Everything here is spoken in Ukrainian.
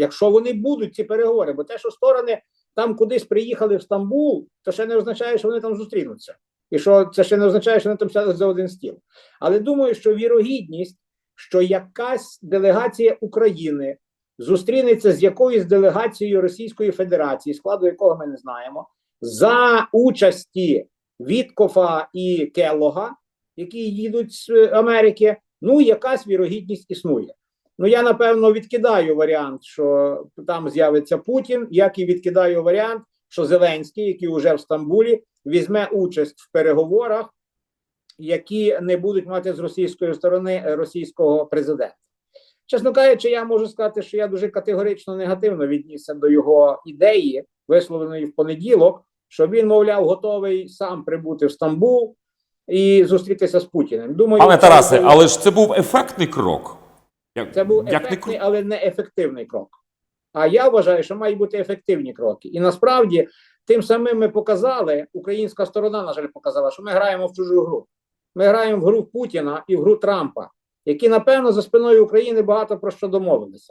якщо вони будуть ці переговори, бо те, що сторони там кудись приїхали в Стамбул, то ще не означає, що вони там зустрінуться. І що це ще не означає, що вони там сядуть за один стіл. Але думаю, що вірогідність, що якась делегація України зустрінеться з якоюсь делегацією Російської Федерації, складу якого ми не знаємо, за участі Віткофа і Келлога, які їдуть з Америки. Ну, якась вірогідність існує. Ну, я напевно відкидаю варіант, що там з'явиться Путін, як і відкидаю варіант, що Зеленський, який вже в Стамбулі, візьме участь в переговорах, які не будуть мати з російської сторони російського президента. Чесно кажучи, я можу сказати, що я дуже категорично негативно віднісся до його ідеї, висловленої в понеділок, що він, мовляв, готовий сам прибути в Стамбул і зустрітися з Путіним. Думаю, Пане Тарасе, але ж це був ефектний крок. Як, це був як ефектний, не... але не ефективний крок. А я вважаю, що мають бути ефективні кроки. І насправді тим самим ми показали, українська сторона, на жаль, показала, що ми граємо в чужу гру. Ми граємо в гру Путіна і в гру Трампа, які, напевно, за спиною України багато про що домовилися.